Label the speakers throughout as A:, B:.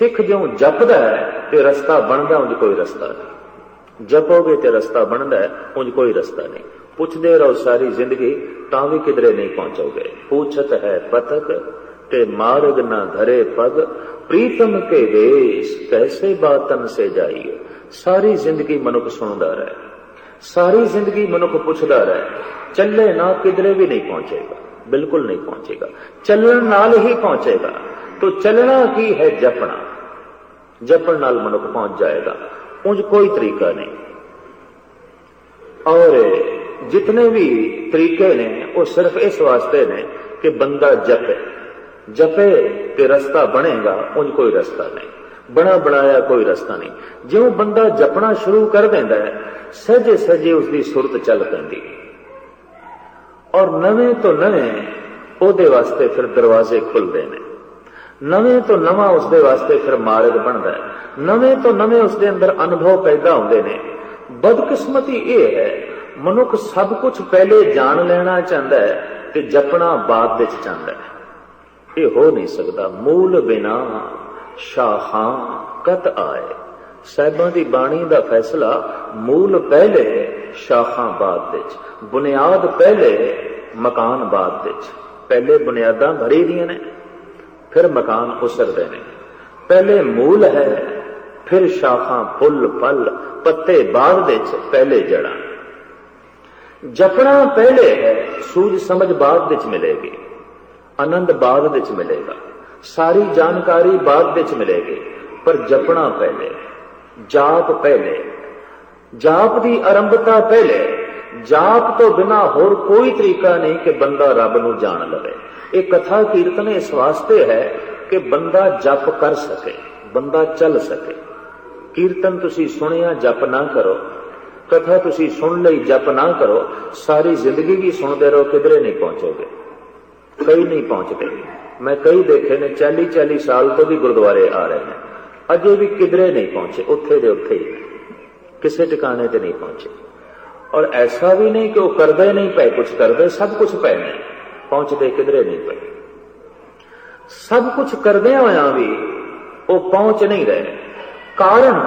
A: ਸਿੱਖ ਜਿਉਂ ਜਪਦਾ ਹੈ ਤੇ ਰਸਤਾ ਬਣਦਾ, ਉਂਝ ਕੋਈ ਰਸਤਾ ਨਹੀਂ। ਜਪੋਗੇ ਤੇ ਰਸਤਾ ਬਣਦਾ ਉਂਝ ਕੋਈ ਰਸਤਾ ਨਹੀਂ। ਪੁੱਛਦੇ ਰਹੋ ਸਾਰੀ ਜ਼ਿੰਦਗੀ, ਤਾਂ ਵੀ ਕਿਧਰੇ ਨਹੀਂ ਪਹੁੰਚੋਗੇ। ਪੁੱਛਤ ਹੈ ਪਤਕ ਤੇ ਮਾਰਗ ਨਾ ਧਰੇ ਪਗ। ਪ੍ਰੀਤਮ ਕੇ ਦੇਸ਼, ਕੈਸੇ ਬਾਤਨ ਸੇ ਜਾਈਏ। ਸਾਰੀ ਜ਼ਿੰਦਗੀ ਮਨੁੱਖ ਸੁਣਦਾ ਰਹੇ। ਸਾਰੀ ਜ਼ਿੰਦਗੀ ਮਨੁੱਖ ਪੁੱਛਦਾ ਰਹੇ। ਚੱਲੇ ਨਾ ਕਿਧਰੇ ਵੀ ਨਹੀਂ ਪਹੁੰਚੇਗਾ। ਬਿਲਕੁਲ ਨਹੀਂ ਪਹੁੰਚੇਗਾ। ਚੱਲਣ ਨਾਲ ਹੀ ਪਹੁੰਚੇਗਾ। ਤੋ ਚੱਲਣਾ ਕੀ ਹੈ ਜਪਣਾ? ਜਪਣ ਨਾਲ ਮਨੁੱਖ ਪਹੁੰਚ ਜਾਏਗਾ। ਉਂਝ ਕੋਈ ਤਰੀਕਾ ਨਹੀਂ। ਔਰ ਜਿਤਨੇ ਵੀ ਤਰੀਕੇ ਨੇ, ਉਹ ਸਿਰਫ ਇਸ ਵਾਸਤੇ ਨੇ ਕਿ ਬੰਦਾ ਜਪੇ। ਜਪੇ ਤੇ ਰਸਤਾ ਬਣੇਗਾ, ਉਂਝ ਕੋਈ ਰਸਤਾ ਨਹੀਂ। ਬਣਾ ਬਣਾਇਆ ਕੋਈ ਰਸਤਾ ਨਹੀਂ। ਜਿਉਂ ਬੰਦਾ ਜਪਣਾ ਸ਼ੁਰੂ ਕਰ ਦਿੰਦਾ ਹੈ ਸਹਜੇ ਸਹਜੇ ਉਸ ਦੀ ਸੁਰਤ ਚੱਲ ਪੈਂਦੀ ਔਰ ਨਵੇਂ ਤੋਂ ਨਵੇਂ ਉਹਦੇ ਵਾਸਤੇ ਫਿਰ ਦਰਵਾਜ਼ੇ ਖੁੱਲਦੇ ਨੇ। ਨਵੇਂ ਤੋਂ ਨਵਾਂ ਉਸ ਦੇ ਵਾਸਤੇ ਫਿਰ ਮਾਰਗ ਬਣਦਾ ਹੈ। ਨਵੇਂ ਤੋਂ ਨਵੇਂ ਉਸ ਦੇ ਅੰਦਰ ਅਨੁਭਵ ਪੈਦਾ ਹੁੰਦੇ ਨੇ। ਬਦਕਿਸਮਤੀ ਇਹ ਹੈ, ਮਨੁੱਖ ਸਭ ਕੁਝ ਪਹਿਲੇ ਜਾਣ ਲੈਣਾ ਚਾਹੁੰਦਾ ਹੈ ਤੇ ਜਪਣਾ ਬਾਅਦ ਵਿੱਚ ਚਾਹੁੰਦਾ ਹੈ। ਇਹ ਹੋ ਨਹੀਂ ਸਕਦਾ। ਮੂਲ ਬਿਨਾ ਸ਼ਾਹਾਂ ਕਤ ਆਏ। ਸਾਹਿਬਾਂ ਦੀ ਬਾਣੀ ਦਾ ਫੈਸਲਾ ਮੂਲ ਪਹਿਲੇ ਸ਼ਾਖਾਂ ਬਾਅਦ ਵਿੱਚ। ਬੁਨਿਆਦ ਪਹਿਲੇ, ਮਕਾਨ ਬਾਅਦ ਵਿੱਚ। ਪਹਿਲੇ ਬੁਨਿਆਦਾਂ ਭਰੀ ਦੀਆਂ ਨੇ। ਫਿਰ ਮਕਾਨ ਉਸਰਦੇ ਨੇ। ਪਹਿਲੇ ਮੂਲ ਹੈ, ਫਿਰ ਸ਼ਾਖਾਂ ਫੁੱਲ, ਫਲ, ਪੱਤੇ ਬਾਅਦ ਵਿੱਚ ਪਹਿਲੇ ਜੜਾਂ ਜਪਣਾ ਪਹਿਲੇ ਹੈ, ਸੂਝ ਸਮਝ ਬਾਅਦ ਵਿੱਚ ਮਿਲੇਗੀ। ਆਨੰਦ ਬਾਅਦ ਵਿੱਚ ਮਿਲੇਗਾ। ਸਾਰੀ ਜਾਣਕਾਰੀ ਬਾਅਦ ਵਿੱਚ ਮਿਲੇਗੀ। ਪਰ ਜਪਣਾ ਪਹਿਲੇ, ਜਾਪ ਪਹਿਲੇ। ਜਾਪ ਦੀ ਆਰੰਭਤਾ ਪਹਿਲੇ। ਜਾਪ ਤੋਂ ਬਿਨਾ ਹੋਰ ਕੋਈ ਤਰੀਕਾ ਨਹੀਂ ਕਿ ਬੰਦਾ ਰੱਬ ਨੂੰ ਜਾਣ ਲਵੇ। ਇਹ ਕਥਾ ਕੀਰਤਨ ਇਸ ਵਾਸਤੇ ਹੈ ਕਿ ਬੰਦਾ ਜਪ ਕਰ ਸਕੇ, ਬੰਦਾ ਚੱਲ ਸਕੇ। ਕੀਰਤਨ ਤੁਸੀਂ ਸੁਣਿਆ, ਜਪ ਨਾ ਕਰੋ। ਕਥਾ ਤੁਸੀਂ ਸੁਣ ਲਈ, ਜਪ ਨਾ ਕਰੋ। ਸਾਰੀ ਜ਼ਿੰਦਗੀ ਵੀ ਸੁਣਦੇ ਰਹੋ, ਕਿਧਰੇ ਨਹੀਂ ਪਹੁੰਚੋਗੇ? ਕਈ ਨਹੀਂ ਪਹੁੰਚਦੇ। ਮੈਂ ਕਈ ਦੇਖੇ ਨੇ 40 40 ਸਾਲ ਤੋਂ ਵੀ ਗੁਰਦੁਆਰੇ ਆ ਰਹੇ ਨੇ। ਅਜੇ ਵੀ ਕਿਧਰੇ ਨਹੀਂ ਪਹੁੰਚੇ, ਉੱਥੇ ਦੇ ਉੱਥੇ ਹੀ। ਕਿਸੇ ਟਿਕਾਣੇ ਤੇ ਨਹੀਂ ਪਹੁੰਚੇ। ਔਰ ਐਸਾ ਵੀ ਨਹੀਂ ਕਿ ਉਹ ਕਰਦੇ ਨਹੀਂ ਪਏ ਕੁਝ ਕਰਦੇ, ਸਭ ਕੁਝ ਪਏ ਨੇ। ਪਹੁੰਚਦੇ ਕਿਧਰੇ ਨਹੀਂ ਪਏ ਸਭ ਕੁਝ ਕਰਦੇ ਹੋਇਆ ਵੀ ਉਹ ਪਹੁੰਚ ਨਹੀਂ ਰਹੇ। ਕਾਰਨ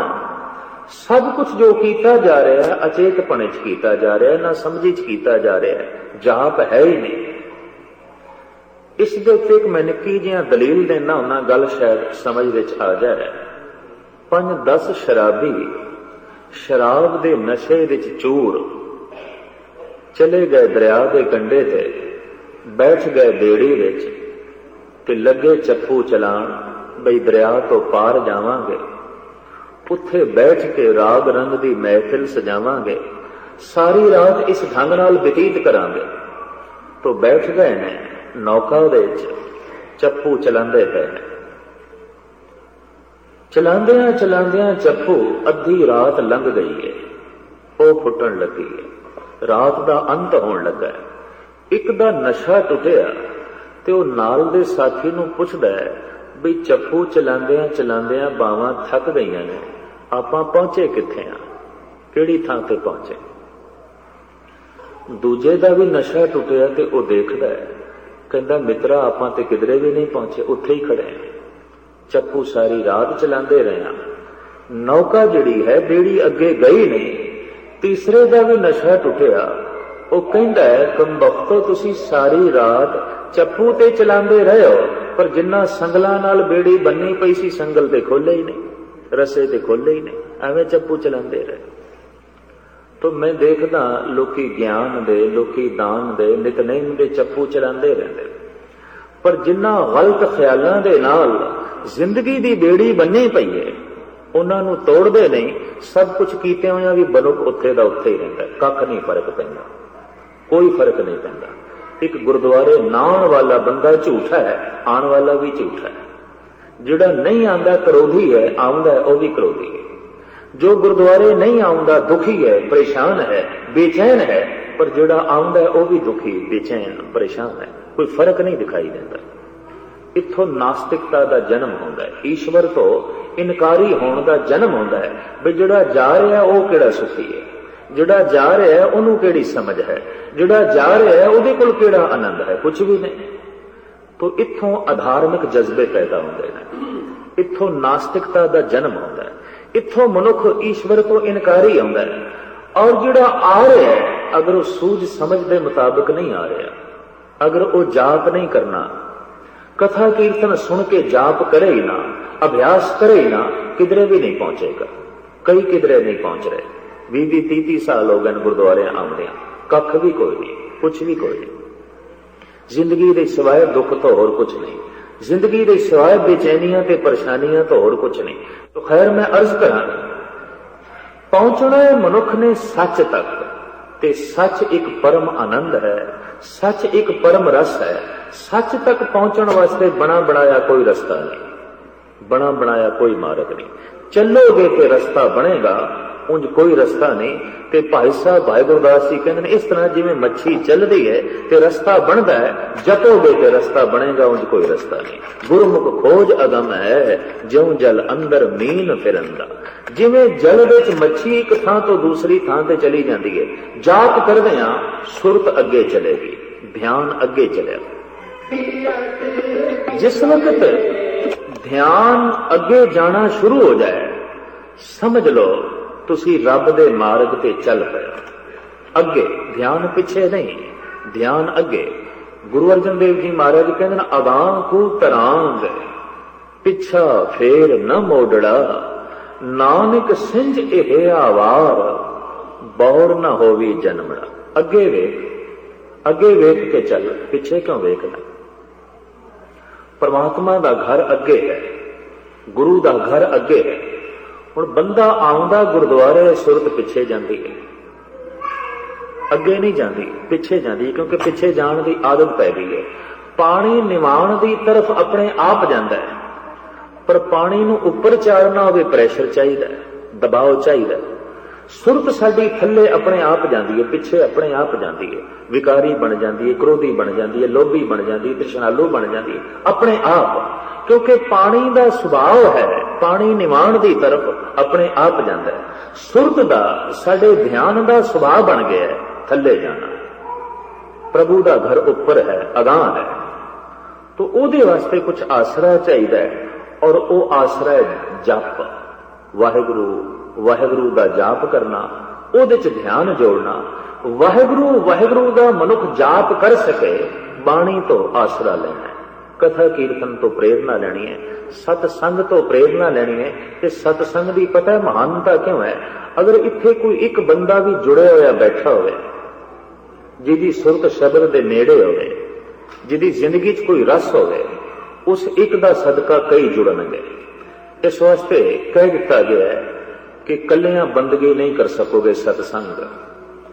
A: ਸਭ ਕੁਝ ਜੋ ਕੀਤਾ ਜਾ ਰਿਹਾ ਹੈ ਅਚੇਤਪਣੇ ਚ ਕੀਤਾ ਜਾ ਰਿਹਾ ਹੈ ਨਾ ਸਮਝੀ ਚ ਕੀਤਾ ਜਾ ਰਿਹਾ ਹੈ ਜਾਪ ਹੈ ਹੀ ਨਹੀਂ। ਇਸ ਦੇ ਉੱਤੇ ਇੱਕ ਮੈਂ ਨਿੱਕੀ ਜਿਹਾ ਦਲੀਲ ਦੇਣਾ ਉਹਨਾਂ ਗੱਲ ਸ਼ਾਇਦ ਸਮਝ ਵਿੱਚ ਆ ਜਾਏ। ਪੰਜ 10 ਸ਼ਰਾਬੀ, ਸ਼ਰਾਬ ਦੇ ਨਸ਼ੇ ਵਿੱਚ ਚੂਰ, ਚਲੇ ਗਏ ਦਰਿਆ ਦੇ ਕੰਢੇ ਤੇ। ਬੈਠ ਗਏ ਬੇੜੀ ਵਿੱਚ ਤੇ ਲੱਗੇ ਚੱਪੂ ਚਲਾਣ, ਬਈ ਦਰਿਆ ਤੋਂ ਪਾਰ ਜਾਵਾਂਗੇ। ਉੱਥੇ ਬੈਠ ਕੇ ਰਾਗ ਰੰਗ ਦੀ ਮਹਿਫਿਲ ਸਜਾਵਾਂਗੇ। ਸਾਰੀ ਰਾਤ ਇਸ ਢੰਗ ਨਾਲ ਬਤੀਤ ਕਰਾਂਗੇ। ਤੋਂ ਬੈਠ ਗਏ ਨੇ ਨੌਕਾ ਦੇ ਵਿੱਚ, ਚੱਪੂ ਚਲਾਉਂਦੇ ਪਏ ਨੇ। ਚਲਾਉਂਦਿਆਂ ਚਲਾਉਂਦਿਆਂ ਚੱਪੂ ਅੱਧੀ ਰਾਤ ਲੰਘ ਗਈ ਹੈ ਉਹ ਫੁੱਟਣ ਲੱਗੀ ਹੈ ਰਾਤ ਦਾ ਅੰਤ ਹੋਣ ਲੱਗਾ ਹੈ ਇੱਕ ਦਾ ਨਸ਼ਾ ਟੁੱਟਿਆ ਤੇ ਉਹ ਨਾਲ ਦੇ ਸਾਥੀ ਨੂੰ ਪੁੱਛਦਾ ਹੈ ਵੀ ਚੱਪੂ ਚਲਾਉਂਦਿਆਂ ਚਲਾਉਂਦਿਆਂ ਬਾਵਾਂ ਥੱਕ ਗਈਆਂ ਨੇ, ਆਪਾਂ ਪਹੁੰਚੇ ਕਿੱਥੇ ਆ ਕਿਹੜੀ ਥਾਂ ਤੇ ਪਹੁੰਚੇ? ਦੂਜੇ ਦਾ ਵੀ ਨਸ਼ਾ ਟੁੱਟਿਆ ਤੇ ਉਹ ਦੇਖਦਾ ਹੈ, ਕਹਿੰਦਾ, ਮਿੱਤਰਾ, ਆਪਾਂ ਤੇ ਕਿਧਰੇ ਵੀ ਨਹੀਂ ਪਹੁੰਚੇ, ਉੱਥੇ ਹੀ ਖੜੇ ਆ ਚੱਪੂ ਸਾਰੀ ਰਾਤ ਚਲਾਉਂਦੇ ਰਹੇ ਆ ਨੌਕਾ ਜਿਹੜੀ ਹੈ, ਬੇੜੀ ਅੱਗੇ ਗਈ ਨਹੀਂ। ਤੀਸਰੇ ਦਾ ਵੀ ਨਸ਼ਾ ਟੁੱਟਿਆ ਉਹ ਕਹਿੰਦਾ ਹੈ ਕੰਬਖਤੋ ਤੁਸੀਂ ਸਾਰੀ ਰਾਤ ਚੱਪੂ ਤੇ ਚਲਾਉਂਦੇ ਰਹੇ ਹੋ, ਪਰ ਜਿੰਨਾ ਸੰਗਲਾਂ ਨਾਲ ਬੇੜੀ ਬੰਨੀ ਪਈ ਸੀ, ਸੰਗਲ ਤੇ ਖੋਲੇ ਹੀ ਨਹੀਂ, ਰਸੇ ਤੇ ਖੋਲੇ ਹੀ ਨਹੀਂ, ਐਵੇਂ ਚੱਪੂ ਚਲਾਉਂਦੇ ਰਹੇ। ਤੋ ਮੈਂ ਦੇਖਦਾ ਲੋਕੀ ਗਿਆਨ ਦੇ, ਲੋਕੀ ਦਾਨ ਦੇ, ਨਿਤਨੇਮ ਦੇ ਚੱਪੂ ਚਲਾਉਂਦੇ ਰਹਿੰਦੇ। ਪਰ ਜਿੰਨਾ ਗਲਤ ਖਿਆਲਾਂ ਦੇ ਨਾਲ ਜ਼ਿੰਦਗੀ ਦੀ ਬੇੜੀ ਬੰਨੀ ਪਈ ਹੈ, ਉਹਨਾਂ ਨੂੰ ਤੋੜਦੇ ਨਹੀਂ, ਸਭ ਕੁਝ ਕੀਤੇ ਹੋਇਆ ਵੀ ਬਨੁਕ ਉੱਥੇ ਦਾ ਉੱਥੇ ਹੀ ਰਹਿੰਦਾ ਕੱਖ ਨਹੀਂ ਫ਼ਰਕ ਪੈਂਦਾ। ਕੋਈ ਫ਼ਰਕ ਨਹੀਂ ਪੈਂਦਾ। ਇੱਕ ਗੁਰਦੁਆਰੇ ਨਾਉਣ ਵਾਲਾ ਬੰਦਾ ਝੂਠਾ ਹੈ, ਆਉਣ ਵਾਲਾ ਵੀ ਝੂਠਾ ਹੈ। ਜਿਹੜਾ ਨਹੀਂ ਆਂਦਾ ਕਰੋਧੀ ਹੈ, ਆਉਂਦਾ ਉਹ ਵੀ ਕਰੋਧੀ ਹੈ। ਜੋ ਗੁਰਦੁਆਰੇ ਨਹੀਂ ਆਉਂਦਾ ਦੁਖੀ ਹੈ, ਪਰੇਸ਼ਾਨ ਹੈ, ਬੇਚੈਨ ਹੈ, ਪਰ ਜਿਹੜਾ ਆਉਂਦਾ ਉਹ ਵੀ ਦੁਖੀ, ਬੇਚੈਨ, ਪਰੇਸ਼ਾਨ ਹੈ। ਕੋਈ ਫ਼ਰਕ ਨਹੀਂ ਦਿਖਾਈ ਦਿੰਦਾ। ਇੱਥੋਂ ਨਾਸਤਿਕਤਾ ਦਾ ਜਨਮ ਹੁੰਦਾ ਹੈ। ਈਸ਼ਵਰ ਤੋਂ ਇਨਕਾਰੀ ਹੋਣ ਦਾ ਜਨਮ ਹੁੰਦਾ ਹੈ ਵੀ ਜਿਹੜਾ ਜਾ ਰਿਹਾ, ਉਹ ਕਿਹੜਾ ਸੁਖੀ ਹੈ? ਜਿਹੜਾ ਜਾ ਰਿਹਾ ਹੈ, ਉਹਨੂੰ ਕਿਹੜੀ ਸਮਝ ਹੈ? ਜਿਹੜਾ ਜਾ ਰਿਹਾ ਹੈ, ਉਹਦੇ ਕੋਲ ਕਿਹੜਾ ਆਨੰਦ ਹੈ? ਕੁਝ ਵੀ ਨਹੀਂ। ਤੋਂ ਇੱਥੋਂ ਆਧਾਰਮਿਕ ਜਜ਼ਬੇ ਪੈਦਾ ਹੁੰਦੇ ਨੇ। ਇੱਥੋਂ ਨਾਸਤਿਕਤਾ ਦਾ ਜਨਮ ਹੁੰਦਾ ਹੈ। ਇੱਥੋਂ ਮਨੁੱਖ ਈਸ਼ਵਰ ਤੋਂ ਇਨਕਾਰੀ ਆਉਂਦਾ ਹੈ। ਔਰ ਜਿਹੜਾ ਆ ਰਿਹਾ ਹੈ, ਅਗਰ ਉਹ ਸੂਝ ਸਮਝ ਦੇ ਮੁਤਾਬਕ ਨਹੀਂ ਆ ਰਿਹਾ, ਅਗਰ ਉਹ ਜਾਪ ਨਹੀਂ ਕਰਨਾ, ਕਥਾ ਕੀਰਤਨ ਸੁਣ ਕੇ ਜਾਪ ਕਰੇ ਹੀ ਨਾ, ਅਭਿਆਸ ਕਰੇ ਹੀ ਨਾ, ਕਿਧਰੇ ਵੀ ਨਹੀਂ ਪਹੁੰਚੇਗਾ। ਕਈ ਕਿਧਰੇ ਨਹੀਂ ਪਹੁੰਚ ਰਹੇ। 20 ਵੀਹ 30 30 ਸਾਲ ਹੋ ਗਏ ਨੇ ਗੁਰਦੁਆਰੇ ਆਉਂਦਿਆਂ। ਕੱਖ ਵੀ ਕੋਈ ਨਹੀਂ ਕੁਝ ਵੀ ਕੋਈ ਨਹੀਂ। ਜ਼ਿੰਦਗੀ ਦੇ ਸਿਵਾਏ ਦੁੱਖ ਤੋਂ ਹੋਰ ਕੁਝ ਨਹੀਂ। ਜ਼ਿੰਦਗੀ ਦੇ ਸਿਵਾਏ ਬੇਚੈਨੀਆਂ ਤੇ ਪਰੇਸ਼ਾਨੀਆਂ ਤੋਂ ਹੋਰ ਕੁਝ ਨਹੀਂ। ਤੋ ਖੈਰ ਮੈਂ ਅਰਜ਼ ਕਰਾਂ ਪਹੁੰਚਣਾ ਹੈ ਮਨੁੱਖ ਨੇ ਸੱਚ ਤੱਕ। ਤੇ ਸੱਚ ਇੱਕ ਪਰਮ ਆਨੰਦ ਹੈ, ਸੱਚ ਇੱਕ ਪਰਮ ਰਸ ਹੈ। ਸੱਚ ਤੱਕ ਪਹੁੰਚਣ ਵਾਸਤੇ ਬਣਾ ਬਣਾਇਆ ਕੋਈ ਰਸਤਾ ਨਹੀਂ, ਬਣਾ ਬਣਾਇਆ ਕੋਈ ਮਾਰਗ ਨਹੀਂ। ਚੱਲੋਗੇ ਤੇ ਰਸਤਾ ਬਣੇਗਾ ਉਂਝ ਕੋਈ ਰਸਤਾ ਨਹੀਂ। ਤੇ ਭਾਈ ਸਾਹਿਬ ਭਾਈ ਗੁਰਦਾਸ ਜੀ ਕਹਿੰਦੇ ਨੇ, ਇਸ ਤਰ੍ਹਾਂ ਜਿਵੇਂ ਮੱਛੀ ਚੱਲਦੀ ਹੈ ਤੇ ਰਸਤਾ ਬਣਦਾ ਹੈ, ਜਪੋਗੇ ਤੇ ਰਸਤਾ ਬਣੇਗਾ, ਉਂਝ ਕੋਈ ਰਸਤਾ ਨਹੀਂ। ਗੁਰਮੁਖ ਖੋਜ ਅਗਮ ਹੈ, ਜਿਉਂ ਜਲ ਅੰਦਰ ਮੀਨ ਫਿਰੰਦਾ। ਜਿਵੇਂ ਜਲ ਵਿੱਚ ਮੱਛੀ ਇੱਕ ਥਾਂ ਤੋਂ ਦੂਸਰੀ ਥਾਂ ਤੇ ਚਲੀ ਜਾਂਦੀ ਹੈ, ਜਾਪ ਕਰਦੇ ਆ ਸੁਰਤ ਅੱਗੇ ਚਲੇਗੀ, ਧਿਆਨ ਅੱਗੇ ਚਲੇਗਾ ਜਿਸ ਵਕਤ ਧਿਆਨ ਅੱਗੇ ਜਾਣਾ ਸ਼ੁਰੂ ਹੋ ਜਾਏ, ਸਮਝ ਲਓ ਤੁਸੀਂ ਰੱਬ ਦੇ ਮਾਰਗ ਤੇ ਚੱਲ ਪਏ ਅੱਗੇ ਧਿਆਨ ਪਿੱਛੇ ਨਹੀਂ ਧਿਆਨ ਅੱਗੇ। ਗੁਰੂ ਅਰਜਨ ਦੇਵ ਜੀ ਮਹਾਰਾਜ ਕਹਿੰਦੇ ਨੇ ਅਗਾਂ ਕੂ ਤਰਾਂਗ ਪਿੱਛਾ ਫੇਰ ਨਾ ਮੋੜੜਾ। ਨਾਨਕ ਸਿੰਜ ਇਹ ਆਵਾਰ ਬੌੜ ਨਾ ਹੋਵੀ ਜਨਮੜਾ। ਅੱਗੇ ਵੇਖ ਅੱਗੇ ਵੇਖ ਕੇ ਚੱਲ, ਪਿੱਛੇ ਕਿਉਂ ਵੇਖਦਾ? ਪਰਮਾਤਮਾ ਦਾ ਘਰ ਅੱਗੇ ਹੈ, ਗੁਰੂ ਦਾ ਘਰ ਅੱਗੇ ਹੈ। ਹੁਣ ਬੰਦਾ ਆਉਂਦਾ ਗੁਰਦੁਆਰੇ, ਸੁਰਤ ਪਿੱਛੇ ਜਾਂਦੀ ਹੈ। ਅੱਗੇ ਨਹੀਂ ਜਾਂਦੀ, ਪਿੱਛੇ ਜਾਂਦੀ ਹੈ, ਕਿਉਂਕਿ ਪਿੱਛੇ ਜਾਣ ਦੀ ਆਦਤ ਪੈ ਗਈ ਹੈ। ਪਾਣੀ ਨਿਵਾਣ ਦੀ ਤਰਫ ਆਪਣੇ ਆਪ ਜਾਂਦਾ ਹੈ। ਪਰ ਪਾਣੀ ਨੂੰ ਉੱਪਰ ਚਾੜਨਾ ਹੋਵੇ ਪ੍ਰੈਸ਼ਰ ਚਾਹੀਦਾ ਹੈ, ਦਬਾਅ ਚਾਹੀਦਾ ਹੈ। ਸੁਰਤ ਸਾਡੀ ਥੱਲੇ ਆਪਣੇ ਆਪ ਜਾਂਦੀ ਹੈ, ਪਿੱਛੇ ਆਪਣੇ ਆਪ ਜਾਂਦੀ ਹੈ। ਵਿਕਾਰੀ ਬਣ ਜਾਂਦੀ ਹੈ, ਕ੍ਰੋਧੀ ਬਣ ਜਾਂਦੀ ਹੈ, ਲੋਭੀ ਬਣ ਜਾਂਦੀ ਹੈ ਤ੍ਰਿਸ਼ਨਾਲੂ ਬਣ ਜਾਂਦੀ ਹੈ। ਆਪਣੇ ਆਪ, ਕਿਉਂਕਿ ਪਾਣੀ ਦਾ ਸੁਭਾਅ ਹੈ। ਪਾਣੀ ਨਿਵਾਣ ਦੀ ਤਰਫ ਆਪਣੇ ਆਪ ਜਾਂਦਾ ਹੈ। ਸੁਰਤ ਦਾ, ਸਾਡੇ ਧਿਆਨ ਦਾ ਸੁਭਾਅ ਬਣ ਗਿਆ ਹੈ, ਥੱਲੇ ਜਾਣਾ। ਪ੍ਰਭੂ ਦਾ ਘਰ ਉੱਪਰ ਹੈ, ਅਗਾਹ ਹੈ। ਤੋ ਉਹਦੇ ਵਾਸਤੇ ਕੁਝ ਆਸਰਾ ਚਾਹੀਦਾ ਹੈ ਔਰ ਉਹ ਆਸਰਾ ਹੈ ਜਪ। ਵਾਹਿਗੁਰੂ ਵਾਹਿਗੁਰੂ ਦਾ ਜਾਪ ਕਰਨਾ, ਉਹਦੇ ਚ ਧਿਆਨ ਜੋੜਨਾ। ਵਾਹਿਗੁਰੂ ਵਾਹਿਗੁਰੂ ਦਾ ਮਨੁੱਖ ਜਾਪ ਕਰ ਸਕੇ, ਬਾਣੀ ਤੋਂ ਆਸਰਾ ਲੈਣਾ ਕਥਾ ਕੀਰਤਨ ਤੋਂ ਪ੍ਰੇਰਣਾ ਲੈਣੀ ਹੈ ਸਤ ਸੰਗ ਤੋਂ ਪ੍ਰੇਰਣਾ ਲੈਣੀ ਹੈ ਤੇ ਸਤ ਸੰਗ ਦੀ ਪਤਾ ਹੈ ਮਹਾਨਤਾ ਕਿਉਂ ਹੈ? ਅਗਰ ਇੱਥੇ ਕੋਈ ਇੱਕ ਬੰਦਾ ਵੀ ਜੁੜਿਆ ਹੋਇਆ ਬੈਠਾ ਹੋਵੇ, ਜਿਹਦੀ ਸੁਰਤ ਸ਼ਬਦ ਦੇ ਨੇੜੇ ਹੋਵੇ, ਜਿਹਦੀ ਜ਼ਿੰਦਗੀ 'ਚ ਕੋਈ ਰਸ ਹੋਵੇ, ਉਸ ਇੱਕ ਦਾ ਸਦਕਾ ਕਈ ਜੁੜਨਗੇ। ਇਸ ਵਾਸਤੇ ਕਹਿ ਦਿੱਤਾ ਗਿਆ ਹੈ ਕਿ ਕੱਲਿਆਂ ਬੰਦਗੀ ਨਹੀਂ ਕਰ ਸਕੋਗੇ ਸਤਸੰਗ।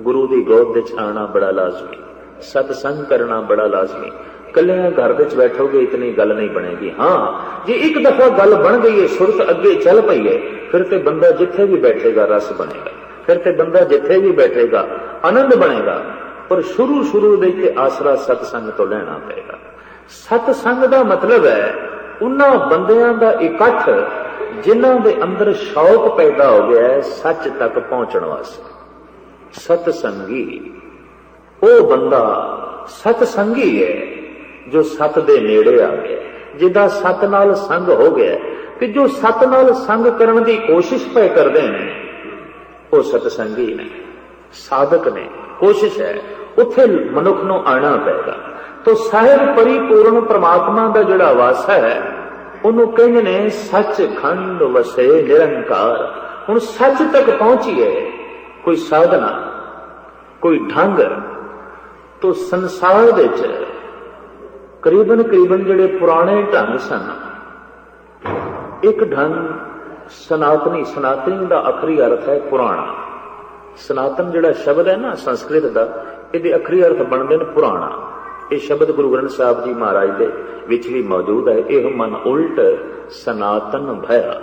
A: ਗੁਰੂ ਦੀ ਗੋਦ ਵਿੱਚ ਆਣਾ ਬੜਾ ਲਾਜ਼ਮੀ, ਸਤਸੰਗ ਕਰਨਾ ਬੜਾ ਲਾਜ਼ਮੀ। ਕੱਲਿਆਂ ਘਰ ਵਿੱਚ ਬੈਠੋਗੇ, ਇਤਨੀ ਗੱਲ ਨਹੀਂ ਬਣੇਗੀ। ਹਾਂ, ਜੇ ਇੱਕ ਦਫਾ ਗੱਲ ਬਣ ਗਈ ਹੈ ਸੁਰਤ ਅੱਗੇ ਚੱਲ ਪਈ ਹੈ ਫਿਰ ਤੇ ਬੰਦਾ ਜਿੱਥੇ ਵੀ ਬੈਠੇਗਾ, ਰਸ ਬਣੇਗਾ। ਫਿਰ ਤੇ ਬੰਦਾ ਜਿੱਥੇ ਵੀ ਬੈਠੇਗਾ, ਆਨੰਦ ਬਣੇਗਾ। ਪਰ ਸ਼ੁਰੂ ਸ਼ੁਰੂ ਦੇ ਤੇ ਆਸਰਾ ਸਤਸੰਗ ਤੋਂ ਲੈਣਾ ਪਏਗਾ। ਸਤਸੰਗ ਦਾ ਮਤਲਬ ਹੈ, ਉਹਨਾਂ ਬੰਦਿਆਂ ਦਾ ਇਕੱਠ ਜਿਨ੍ਹਾਂ ਦੇ ਅੰਦਰ ਸ਼ੌਕ ਪੈਦਾ ਹੋ ਗਿਆ ਹੈ, ਸੱਚ ਤੱਕ ਪਹੁੰਚਣ ਵਾਸਤੇ। ਸਤਸੰਗੀ, ਉਹ ਬੰਦਾ ਸਤਸੰਗੀ ਹੈ। ਜੋ ਸਤ ਦੇ ਨੇੜੇ ਆ ਗਿਆ। ਜਿਹਦਾ ਸਤ ਨਾਲ ਸੰਗ ਹੋ ਗਿਆ, ਤੇ ਜੋ ਸਤ ਨਾਲ ਸੰਗ ਕਰਨ ਦੀ ਕੋਸ਼ਿਸ਼ ਪਏ ਕਰਦੇ ਨੇ, ਉਹ ਸਤਸੰਗੀ ਨੇ, ਸਾਧਕ ਨੇ, ਕੋਸ਼ਿਸ਼ ਹੈ, ਉੱਥੇ ਮਨੁੱਖ ਨੂੰ ਆਣਾ ਪਏਗਾ। ਤੋ ਸਾਹਿਬ ਪਰਿਪੂਰਨ ਪ੍ਰਮਾਤਮਾ ਦਾ ਜਿਹੜਾ ਵਾਸਾ ਹੈ, ਉਹਨੂੰ ਕਹਿੰਦੇ ਨੇ ਸੱਚ ਖੰਡ ਵਸੇ ਨਿਰੰਕਾਰ। ਹੁਣ ਸੱਚ ਤੱਕ ਪਹੁੰਚੀਏ ਕੋਈ ਸਾਧਨਾ, ਕੋਈ ਢੰਗ, ਤੋ ਸੰਸਾਰ ਦੇ ਵਿੱਚ ਕਰੀਬਨ ਕਰੀਬਨ ਜਿਹੜੇ ਪੁਰਾਣੇ ਢੰਗ ਸਨ, ਇੱਕ ਢੰਗ ਸਨਾਤਨੀ ਸਨਾਤਨੀ ਦਾ ਅਖਰੀ ਅਰਥ ਹੈ ਪੁਰਾਣਾ। ਸਨਾਤਨ ਜਿਹੜਾ ਸ਼ਬਦ ਹੈ ਨਾ ਸੰਸਕ੍ਰਿਤ ਦਾ, ਇਹਦੇ ਅਖਰੀ ਅਰਥ ਬਣਦੇ ਨੇ ਪੁਰਾਣਾ। ਇਹ ਸ਼ਬਦ ਗੁਰੂ ਗ੍ਰੰਥ ਸਾਹਿਬ ਜੀ ਮਹਾਰਾਜ ਦੇ ਵਿੱਚ ਵੀ ਮੌਜੂਦ ਹੈ। ਇਹ ਮਨ ਉਲਟ ਸਨਾਤਨ ਭਇਆ।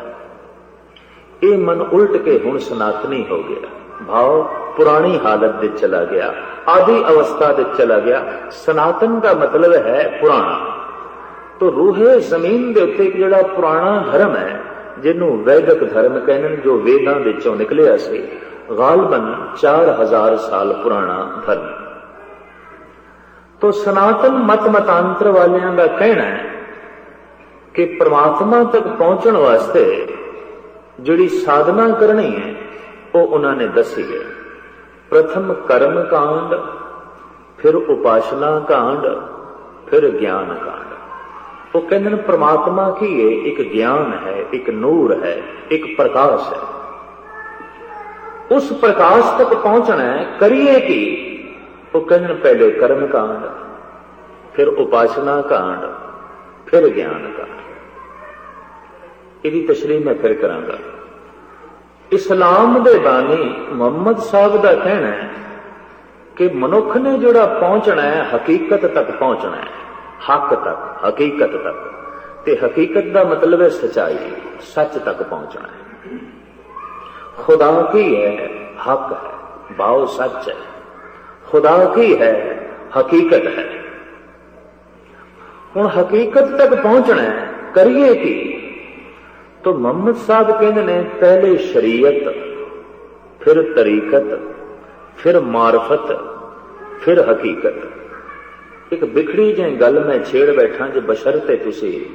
A: ਇਹ ਮਨ ਉਲਟ ਕੇ ਹੁਣ ਸਨਾਤਨੀ ਹੋ ਗਿਆ। ਭਾਵ ਪੁਰਾਣੀ ਹਾਲਤ ਦੇ ਚਲਾ ਗਿਆ, ਆਦਿ ਅਵਸਥਾ ਦੇ ਚਲਾ ਗਿਆ। ਸਨਾਤਨ ਦਾ ਮਤਲਬ ਹੈ ਪੁਰਾਣਾ। ਤੋ ਰੂਹੇ ਜ਼ਮੀਨ ਦੇ ਉੱਤੇ ਇੱਕ ਜਿਹੜਾ ਪੁਰਾਣਾ ਧਰਮ ਹੈ, ਜਿਹਨੂੰ ਵੈਦਿਕ ਧਰਮ ਕਹਿੰਦੇ ਨੇ, ਜੋ ਵੇਦਾਂ ਵਿੱਚੋਂ ਨਿਕਲਿਆ ਸੀ, ਗਾਲਬਨ 4000 ਸਾਲ ਪੁਰਾਣਾ ਧਰਮ। ਤੋ ਸਨਾਤਨ ਮਤ ਮਤਾਂਤਰ ਵਾਲਿਆਂ ਦਾ ਕਹਿਣਾ ਹੈ ਕਿ ਪ੍ਰਮਾਤਮਾ ਤੱਕ ਪਹੁੰਚਣ ਵਾਸਤੇ ਜਿਹੜੀ ਸਾਧਨਾ ਕਰਨੀ ਹੈ, ਉਹ ਉਹਨਾਂ ਨੇ ਦੱਸੀ ਹੈ। ਪ੍ਰਥਮ ਕਰਮ ਕਾਂਡ, ਫਿਰ ਉਪਾਸ਼ਨਾ ਕਾਂਡ, ਫਿਰ ਗਿਆਨ ਕਾਂਡ। ਉਹ ਕਹਿੰਦੇ ਨੇ, ਪ੍ਰਮਾਤਮਾ ਕੀ ਹੈ ਇੱਕ ਗਿਆਨ ਹੈ, ਇੱਕ ਨੂਰ ਹੈ, ਇੱਕ ਪ੍ਰਕਾਸ਼ ਹੈ। ਉਸ ਪ੍ਰਕਾਸ਼ ਤੱਕ ਪਹੁੰਚਣਾ ਹੈ, ਕਰੀਏ ਕੀ? ਉਹ ਕਹਿੰਦੇ ਨੇ, ਪਹਿਲੇ ਕਰਮ ਕਾਂਡ, ਫਿਰ ਉਪਾਸ਼ਨਾ ਕਾਂਡ, ਫਿਰ ਗਿਆਨ ਕਾਂਡ। ਇਹਦੀ ਤਸ਼ਰੀਹ ਮੈਂ ਫਿਰ ਕਰਾਂਗਾ। ਇਸਲਾਮ ਦੇ ਬਾਣੀ ਮੁਹੰਮਦ ਸਾਹਿਬ ਦਾ ਕਹਿਣਾ ਹੈ ਕਿ ਮਨੁੱਖ ਨੇ ਜਿਹੜਾ ਪਹੁੰਚਣਾ ਹੈ, ਹਕੀਕਤ ਤੱਕ ਪਹੁੰਚਣਾ ਹੈ। ਹੱਕ ਤੱਕ, ਹਕੀਕਤ ਤੱਕ। ਤੇ ਹਕੀਕਤ ਦਾ ਮਤਲਬ ਹੈ ਸਚਾਈ, ਸੱਚ ਤੱਕ ਪਹੁੰਚਣਾ ਹੈ। ਖੁਦਾ ਕੀ ਹੈ, ਹੱਕ ਹੈ ਬਾਉ ਸੱਚ ਹੈ। ਖੁਦਾ ਕੀ ਹੈ, ਹਕੀਕਤ ਹੈ। ਹੁਣ ਹਕੀਕਤ ਤੱਕ ਪਹੁੰਚਣਾ ਹੈ, ਕਰੀਏ ਕੀ? ਤੋ ਮੁਹੰਮਦ ਸਾਹਿਬ ਕਹਿੰਦੇ ਨੇ, ਪਹਿਲੇ ਸ਼ਰੀਅਤ, ਫਿਰ ਤਰੀਕਤ, ਫਿਰ ਮਾਰਫਤ, ਫਿਰ ਹਕੀਕਤ। ਇੱਕ ਵਿਖੜੀ ਜੇ ਗੱਲ ਮੈਂ ਛੇੜ ਬੈਠਾ ਜੇ ਬਸ਼ਰ ਤੇ ਤੁਸੀਂ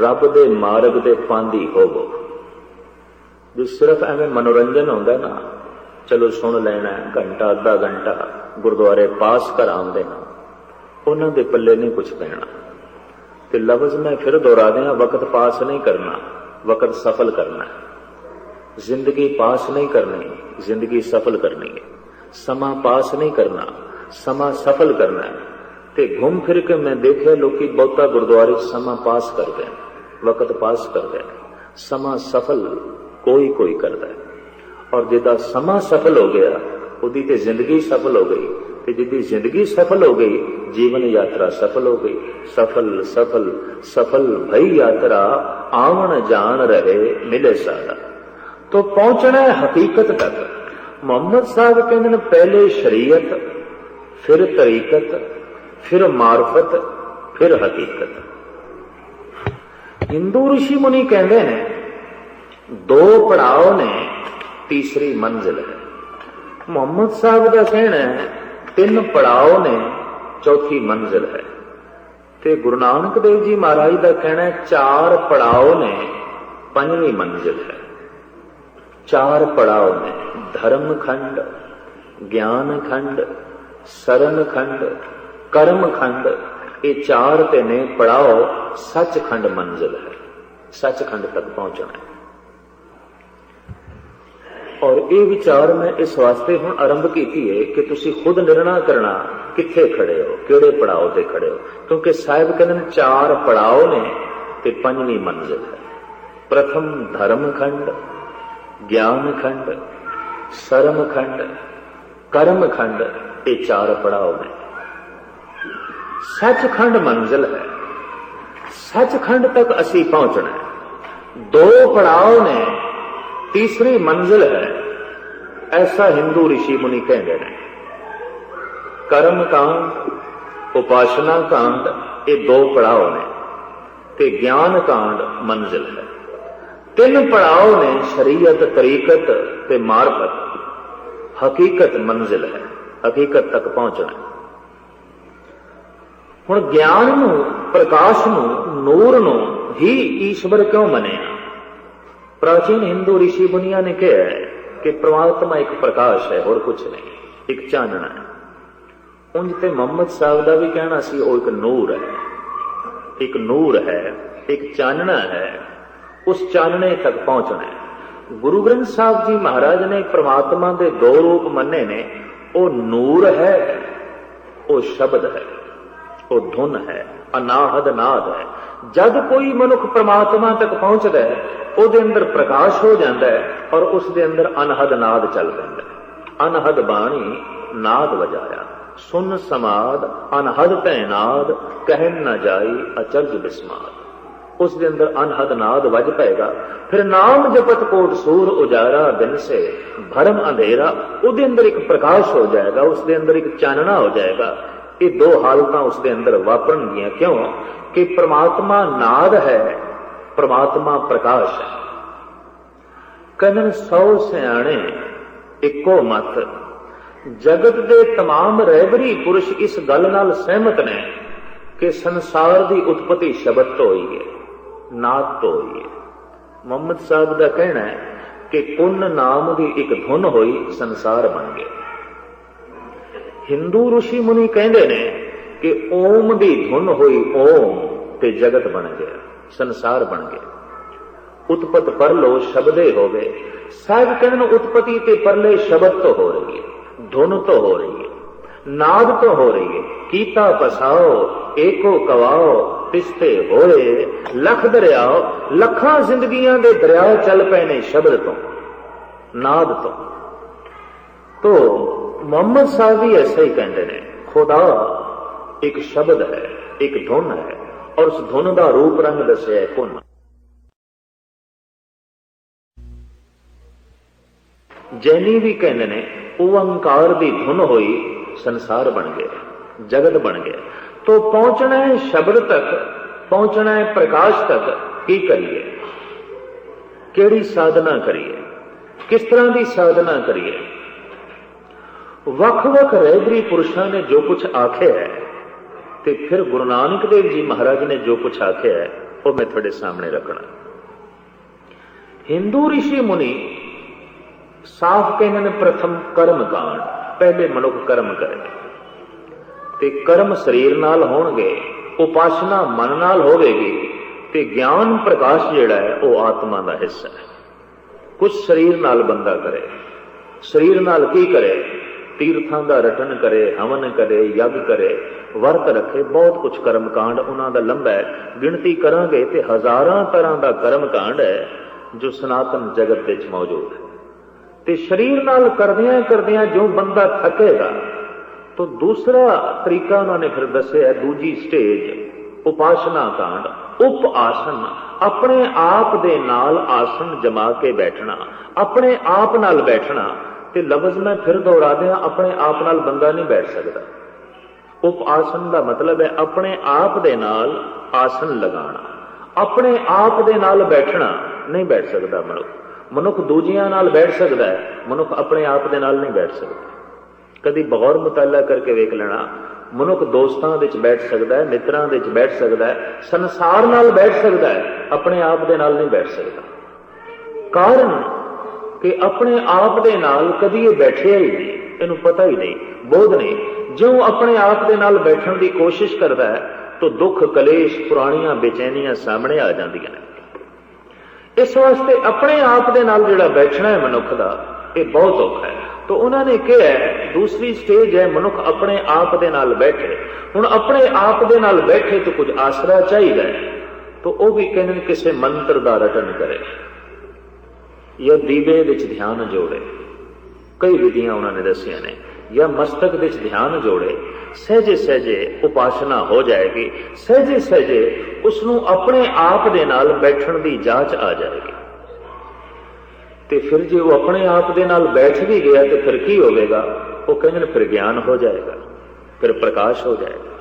A: ਰੱਬ ਦੇ ਮਾਰਗ ਦੇ ਪਾਂਦੀ ਹੋਵੋ। ਜੇ ਸਿਰਫ ਐਵੇਂ ਮਨੋਰੰਜਨ ਹੁੰਦਾ ਨਾ, ਚਲੋ ਸੁਣ ਲੈਣਾ, ਘੰਟਾ, ਅੱਧਾ ਘੰਟਾ, ਗੁਰਦੁਆਰੇ ਪਾਸ ਕਰ ਆਉਂਦੇ ਨਾ, ਉਹਨਾਂ ਦੇ ਪੱਲੇ ਨਹੀਂ ਕੁਝ ਪੈਣਾ। ਤੇ ਲਫ਼ਜ਼ ਮੈਂ ਫਿਰ ਦੁਹਰਾ ਦਿਆਂ ਵਕਤ ਪਾਸ ਨਹੀਂ ਕਰਨਾ। ਵਕਤ ਸਫਲ ਕਰਨਾ ਹੈ। ਜ਼ਿੰਦਗੀ ਪਾਸ ਨਹੀਂ ਕਰਨੀ, ਜ਼ਿੰਦਗੀ ਸਫਲ ਕਰਨੀ ਹੈ। ਸਮਾਂ ਪਾਸ ਨਹੀਂ ਕਰਨਾ, ਸਮਾਂ ਸਫਲ ਕਰਨਾ ਹੈ। ਤੇ ਘੁੰਮ ਫਿਰ ਕੇ ਮੈਂ ਦੇਖਿਆ ਲੋਕੀ ਬਹੁਤਾ ਗੁਰਦੁਆਰੇ ਸਮਾਂ ਪਾਸ ਕਰਦੇ ਨੇ, ਵਕਤ ਪਾਸ ਕਰਦੇ ਨੇ। ਸਮਾਂ ਸਫਲ ਕੋਈ ਕੋਈ ਕਰਦਾ ਹੈ। ਔਰ ਜਿਹਦਾ ਸਮਾਂ ਸਫਲ ਹੋ ਗਿਆ, ਉਹਦੀ ਤੇ ਜ਼ਿੰਦਗੀ ਸਫਲ ਹੋ ਗਈ ਤੇ ਜਿਹਦੀ ਜ਼ਿੰਦਗੀ ਸਫਲ ਹੋ ਗਈ, ਜੀਵਨ ਯਾਤਰਾ ਸਫਲ ਹੋ ਗਈ। ਸਫਲ ਸਫਲ ਸਫਲ ਭਈ ਯਾਤਰਾ ਆਵਣ ਜਾਣ ਰਹੇ ਮਿਲੇ ਸਾਦਾ ਤੋ ਪਹੁੰਚਣਾ ਹੈ ਹਕੀਕਤ ਤੱਕ। ਮੁਹੰਮਦ ਸਾਹਿਬ ਕਹਿੰਦੇ ਨੇ, ਪਹਿਲੇ ਸ਼ਰੀਅਤ, ਫਿਰ ਤਰੀਕਤ, ਫਿਰ ਮਾਰਫਤ, ਫਿਰ ਹਕੀਕਤ। ਹਿੰਦੂ ઋષਿ ਮੁਨੀ ਕਹਿੰਦੇ ਨੇ, ਦੋ ਪੜਾਓ ਨੇ, ਤੀਸਰੀ ਮੰਜ਼ਿਲ ਹੈ। ਮੁਹੰਮਦ ਸਾਹਿਬ ਦਾ ਕਹਿਣਾ ਹੈ ਤਿੰਨ ਪੜਾਓ ਨੇ, ਚੌਥੀ ਮੰਜ਼ਿਲ ਹੈ। ਤੇ ਗੁਰੂ ਨਾਨਕ ਦੇਵ ਜੀ ਮਹਾਰਾਜ ਦਾ ਕਹਿਣਾ ਚਾਰ ਪੜਾਓ ਨੇ, ਪੰਜਵੀਂ ਮੰਜ਼ਿਲ ਹੈ। ਚਾਰ ਪੜਾਓ ਨੇ, ਧਰਮ ਖੰਡ, ਗਿਆਨ ਖੰਡ, ਸਰਨ ਖੰਡ, ਕਰਮ ਖੰਡ, ਇਹ ਚਾਰ ਤੇ ਨੇ ਪੜਾਓ ਸੱਚਖੰਡ ਮੰਜ਼ਿਲ ਹੈ। ਸੱਚ ਖੰਡ ਤੱਕ ਪਹੁੰਚਣਾ ਹੈ। ਔਰ ਇਹ ਵਿਚਾਰ ਮੈਂ ਇਸ ਵਾਸਤੇ ਹੁਣ ਆਰੰਭ ਕੀਤੀ ਹੈ ਕਿ ਤੁਸੀਂ ਖੁਦ ਨਿਰਣਾ ਕਰਨਾ ਕਿੱਥੇ ਖੜੇ ਹੋ, ਕਿਹੜੇ ਪੜਾਓ ਤੇ ਖੜੇ ਹੋ? ਕਿਉਂਕਿ ਸਾਹਿਬ ਕਹਿੰਦੇ ਨੇ ਚਾਰ ਪੜਾਓ ਨੇ ਤੇ ਪੰਜਵੀਂ ਮੰਜ਼ਿਲ ਹੈ। ਪ੍ਰਥਮ ਧਰਮ ਖੰਡ ਗਿਆਨ ਖੰਡ ਸਰਮ ਖੰਡ ਕਰਮ ਖੰਡ ਇਹ ਚਾਰ ਪੜਾਓ ਨੇ। ਸੱਚਖੰਡ ਮੰਜ਼ਿਲ ਹੈ। ਸੱਚਖੰਡ ਤੱਕ ਅਸੀਂ ਪਹੁੰਚਣਾ ਹੈ। ਦੋ ਪੜਾਓ ਨੇ तीसरी मंजिल है ऐसा हिंदू ऋषि मुनि कहते हैं कर्म कांड उपासना कांड ये दो पड़ाव ने ते ज्ञान कांड मंजिल है तीन पड़ाव ने शरीयत तरीकत ते मार्फत हकीकत मंजिल है हकीकत तक पहुंचना ਹੁਣ ਗਿਆਨ ਨੂੰ ਪ੍ਰਕਾਸ਼ ਨੂੰ ਨੂਰ ਨੂੰ ਹੀ ਈਸ਼ਵਰ ਕਿਉਂ ਮੰਨਿਆ प्राचीन हिंदू ऋषि मुनिया ने कहा है कि परमात्मा एक प्रकाश है और कुछ नहीं एक चानना है उंज ते मोहम्मद साहब का भी कहना सी वो एक नूर है एक नूर है एक चानना है उस चानने तक पहुंचना है गुरु ग्रंथ साहब जी महाराज ने परमात्मा के दो रूप मन्ने ने वो नूर है वो शब्द है वो धुन है अनाहद नाद है जब कोई मनुख परमात्मा तक पहुंचता है ਉਹਦੇ ਅੰਦਰ ਪ੍ਰਕਾਸ਼ ਹੋ ਜਾਂਦਾ ਹੈ ਔਰ ਉਸ ਦੇ ਅੰਦਰ ਅਨਹਦ ਨਾਦ ਚੱਲ ਪੈਂਦਾ ਹੈ। ਅਨਹਦ ਬਾਣੀ ਨਾਦ ਵਜਾਇਆ। ਸੁਨ ਸਮਾਦ, ਅਨਹਦ ਭੈ ਕਹਿਨ ਨਾ ਜਾਈ ਅਚਰਜ ਬਿਸਮਾਦ। ਉਸ ਦੇ ਅੰਦਰ ਅਨਹਦ ਨਾਦ ਵੱਜ ਪਏਗਾ। ਫਿਰ ਨਾਮ ਜਪਤ ਕੋਟ ਸੂਰ ਉਜਾਰਾ ਦਿਨ ਸੇ, ਭਰਮ ਅੰਧੇਰਾ, ਉਹਦੇ ਅੰਦਰ ਇੱਕ ਪ੍ਰਕਾਸ਼ ਹੋ ਜਾਏਗਾ ਉਸ ਦੇ ਅੰਦਰ ਇੱਕ ਚਾਨਣਾ ਹੋ ਜਾਏਗਾ। ਇਹ ਦੋ ਹਾਲਤਾਂ ਉਸ ਦੇ ਅੰਦਰ ਵਾਪਰਨਗੀਆਂ। ਕਿਉਂ? ਕਿ ਪ੍ਰਮਾਤਮਾ ਨਾਦ ਹੈ ਪ੍ਰਮਾਤਮਾ ਪ੍ਰਕਾਸ਼ ਹੈ ਕਨਨ ਸੌ ਸਿਆਣੇ ਇੱਕੋ ਮਤ ਜਗਤ ਦੇ तमाम ਰਹਿਬਰੀ ਪੁਰਸ਼ ਇਸ ਗੱਲ ਨਾਲ ਸਹਿਮਤ ਨੇ ਕਿ ਸੰਸਾਰ ਦੀ ਉਤਪਤੀ ਸ਼ਬਦ ਤੋਂ ਹੋਈ ਹੈ ਨਾਦ ਤੋਂ ਹੋਈ ਹੈ ਮੁਹੰਮਦ ਸਾਹਿਬ ਦਾ ਕਹਿਣਾ ਹੈ ਕਿ ਕੁੰਨ ਨਾਮ ਦੀ ਇੱਕ ਧੁਨ ਹੋਈ ਸੰਸਾਰ ਬਣ ਗਿਆ ਹਿੰਦੂ ઋષਿ ਮੁਨੀ ਕਹਿੰਦੇ ਨੇ ਕਿ ਓਮ ਦੀ ਧੁਨ ਹੋਈ ਓਮ ਤੇ ਜਗਤ ਬਣ ਗਿਆ ਸੰਸਾਰ ਬਣ ਗਏ। ਉਤਪਤ ਪਰਲੋ ਸ਼ਬਦੇ ਹੋਵੇ। ਸਾਹਿਬ ਕਹਿੰਦੇ ਨੇ ਉਤਪਤੀ ਤੇ ਪਰਲੇ ਸ਼ਬਦ ਤੋਂ ਹੋ ਰਹੀ ਹੈ, ਧੁਨ ਤੋਂ ਹੋ ਰਹੀ ਹੈ, ਨਾਦ ਤੋਂ ਹੋ ਰਹੀ ਹੈ, ਕੀਤਾ ਪਸਾਓ, ਏਕੋ ਕਵਾਓ ਪਿਸਤੇ ਹੋਏ, ਲੱਖ ਦਰਿਆਓ, ਲੱਖਾਂ ਜ਼ਿੰਦਗੀਆਂ ਦੇ ਦਰਿਆ ਚੱਲ ਪਏ ਨੇ ਸ਼ਬਦ ਤੋਂ, ਨਾਦ ਤੋਂ। ਤੋ ਮੁਹੰਮਦ ਸਾਹਿਬ ਵੀ ਐਸਾ ਹੀ ਕਹਿੰਦੇ ਨੇ, ਖੁਦਾ ਇੱਕ ਸ਼ਬਦ ਹੈ, ਇੱਕ ਧੁਨ ਹੈ। ਔਰ ਉਸ ਧੁਨ ਦਾ ਰੂਪ ਰੰਗ ਦੱਸਿਆ ਕੁਨ। ਜੈਨੀ ਵੀ ਕਹਿੰਦੇ ਨੇ ਓੰਕਾਰ ਦੀ ਧੁਨ ਹੋਈ ਸੰਸਾਰ ਬਣ ਗਿਆ, ਜਗਤ ਬਣ ਗਿਆ। ਤੋ ਪਹੁੰਚਣਾ ਹੈ ਸ਼ਬਦ ਤੱਕ, ਪਹੁੰਚਣਾ ਹੈ ਪ੍ਰਕਾਸ਼ ਤੱਕ, ਕੀ ਕਰੀਏ? ਕਿਹੜੀ ਸਾਧਨਾ ਕਰੀਏ? ਕਿਸ ਤਰ੍ਹਾਂ ਦੀ ਸਾਧਨਾ ਕਰੀਏ? ਵੱਖ-ਵੱਖ ਰਹਿਬਰੀ ਪੁਰਸ਼ਾਂ ਨੇ ਜੋ ਕੁਝ ਆਖਿਆ ਹੈ ਤੇ ਫਿਰ ਗੁਰੂ ਨਾਨਕ ਦੇਵ ਜੀ ਮਹਾਰਾਜ ਨੇ ਜੋ ਕੁਛ ਆਖਿਆ ਹੈ, ਉਹ ਮੈਂ ਤੁਹਾਡੇ ਸਾਹਮਣੇ ਰੱਖਣਾ। ਹਿੰਦੂ ઋષਿ ਮੁਨੀ ਸਾਫ਼ ਕਹਿੰਦੇ ਨੇ ਪ੍ਰਥਮ ਕਰਮ ਕਾਂਡ, ਪਹਿਲੇ ਮਨੁੱਖ ਕਰਮ ਕਰੇ। ਤੇ ਕਰਮ ਸਰੀਰ ਨਾਲ ਹੋਣਗੇ, ਉਪਾਸ਼ਨਾ ਮਨ ਨਾਲ ਹੋਵੇਗੀ, ਤੇ ਗਿਆਨ ਪ੍ਰਕਾਸ਼ ਜਿਹੜਾ ਹੈ, ਉਹ ਆਤਮਾ ਦਾ ਹਿੱਸਾ ਹੈ। ਕੁਝ ਸਰੀਰ ਨਾਲ ਬੰਦਾ ਕਰੇ। ਸਰੀਰ ਨਾਲ ਕੀ ਕਰੇ? ਤੀਰਥਾਂ ਦਾ ਰਟਨ ਕਰੇ, ਹਵਨ ਕਰੇ, ਯੱਗ ਕਰੇ, ਵਰਤ ਰੱਖੇ, ਬਹੁਤ ਕੁਝ ਕਰਮ ਕਾਂਡ ਉਹਨਾਂ ਦਾ ਲੰਬਾ ਹੈ। ਗਿਣਤੀ ਕਰਾਂਗੇ ਤੇ ਹਜ਼ਾਰਾਂ ਤਰ੍ਹਾਂ ਦਾ ਕਰਮ ਕਾਂਡ ਹੈ ਜੋ ਸਨਾਤਨ ਜਗਤ ਵਿੱਚ ਮੌਜੂਦ ਹੈ। ਤੇ ਸਰੀਰ ਨਾਲ ਕਰਦਿਆਂ ਕਰਦਿਆਂ ਜੋ ਬੰਦਾ ਥਕੇਗਾ, ਤਾਂ ਦੂਸਰਾ ਤਰੀਕਾ ਉਹਨਾਂ ਨੇ ਫਿਰ ਦੱਸਿਆ ਦੂਜੀ ਸਟੇਜ ਉਪਾਸ਼ਨਾ ਕਾਂਡ, ਉਪ ਆਸਨ, ਆਪਣੇ ਆਪ ਦੇ ਨਾਲ ਆਸਨ ਜਮਾ ਕੇ ਬੈਠਣਾ, ਆਪਣੇ ਆਪ ਨਾਲ ਬੈਠਣਾ ਤੇ ਲਫ਼ਜ਼ ਮੈਂ ਫਿਰ ਦੁਹਰਾ ਦਿਆਂ, ਆਪਣੇ ਆਪ ਨਾਲ ਬੰਦਾ ਨਹੀਂ ਬੈਠ ਸਕਦਾ। ਉਪ ਆਸਨ ਦਾ ਮਤਲਬ ਹੈ ਆਪਣੇ ਆਪ ਦੇ ਨਾਲ ਆਸਨ ਲਗਾਉਣਾ। ਆਪਣੇ ਆਪ ਦੇ ਨਾਲ ਬੈਠਣਾ ਨਹੀਂ ਬੈਠ ਸਕਦਾ ਮਨੁੱਖ। ਮਨੁੱਖ ਦੂਜਿਆਂ ਨਾਲ ਬੈਠ ਸਕਦਾ ਹੈ, ਮਨੁੱਖ ਆਪਣੇ ਆਪ ਦੇ ਨਾਲ ਨਹੀਂ ਬੈਠ ਸਕਦਾ। ਕਦੀ ਬਗੌਰ ਮੁਤਾਲਾ ਕਰਕੇ ਵੇਖ ਲੈਣਾ, ਮਨੁੱਖ ਦੋਸਤਾਂ ਵਿੱਚ ਬੈਠ ਸਕਦਾ ਹੈ, ਮਿੱਤਰਾਂ ਵਿੱਚ ਬੈਠ ਸਕਦਾ ਹੈ, ਸੰਸਾਰ ਨਾਲ ਬੈਠ ਸਕਦਾ ਹੈ, ਆਪਣੇ ਆਪ ਦੇ ਨਾਲ ਨਹੀਂ ਬੈਠ ਸਕਦਾ। ਕਾਰਨ ਕਿ ਆਪਣੇ ਆਪ ਦੇ ਨਾਲ ਕਦੀ ਇਹ ਬੈਠਿਆ ਹੀ ਨਹੀਂ। ਇਹਨੂੰ ਪਤਾ ਹੀ ਨਹੀਂ, ਬੋਧ ਨਹੀਂ। ਜਿਉਂ ਆਪਣੇ ਆਪ ਦੇ ਨਾਲ ਬੈਠਣ ਦੀ ਕੋਸ਼ਿਸ਼ ਕਰਦਾ ਹੈ, ਤਾਂ ਦੁੱਖ, ਕਲੇਸ਼, ਪੁਰਾਣੀਆਂ, ਬੇਚੈਨੀਆਂ ਸਾਹਮਣੇ ਆ ਜਾਂਦੀਆਂ ਨੇ। ਇਸ ਵਾਸਤੇ ਆਪਣੇ ਆਪ ਦੇ ਨਾਲ ਜਿਹੜਾ ਬੈਠਣਾ ਹੈ ਮਨੁੱਖ ਦਾ, ਇਹ ਬਹੁਤ ਔਖਾ ਹੈ। ਤਾਂ ਉਹਨਾਂ ਨੇ ਕਿਹਾ ਦੂਸਰੀ ਸਟੇਜ ਹੈ, ਮਨੁੱਖ ਆਪਣੇ ਆਪ ਦੇ ਨਾਲ ਬੈਠੇ। ਹੁਣ ਆਪਣੇ ਆਪ ਦੇ ਨਾਲ ਬੈਠੇ ਤਾਂ ਕੁਝ ਆਸਰਾ ਚਾਹੀਦਾ ਹੈ। ਤਾਂ ਉਹ ਵੀ ਕਹਿੰਦੇ ਨੇ ਕਿਸੇ ਮੰਤਰ ਦਾ ਰਟਨ ਕਰੇ। ਜਾਂ ਦੀਵੇ ਵਿੱਚ ਧਿਆਨ ਜੋੜੇ। ਕਈ ਵਿਧੀਆਂ ਉਹਨਾਂ ਨੇ ਦੱਸੀਆਂ ਨੇ, ਜਾਂ ਮਸਤਕ ਵਿੱਚ ਧਿਆਨ ਜੋੜੇ। ਸਹਜੇ ਸਹਜੇ ਉਪਾਸ਼ਨਾ ਹੋ ਜਾਏਗੀ। ਸਹਜੇ ਸਹਜੇ ਉਸ ਨੂੰ ਆਪਣੇ ਆਪ ਦੇ ਨਾਲ ਬੈਠਣ ਦੀ ਜਾਂਚ ਆ ਜਾਏਗੀ। ਤੇ ਫਿਰ ਜੇ ਉਹ ਆਪਣੇ ਆਪ ਦੇ ਨਾਲ ਬੈਠ ਵੀ ਗਿਆ ਤੇ ਫਿਰ ਕੀ ਹੋਵੇਗਾ? ਉਹ ਕਹਿੰਦੇ ਨੇ, ਫਿਰ ਗਿਆਨ ਹੋ ਜਾਏਗਾ। ਫਿਰ ਪ੍ਰਕਾਸ਼ ਹੋ ਜਾਏਗਾ।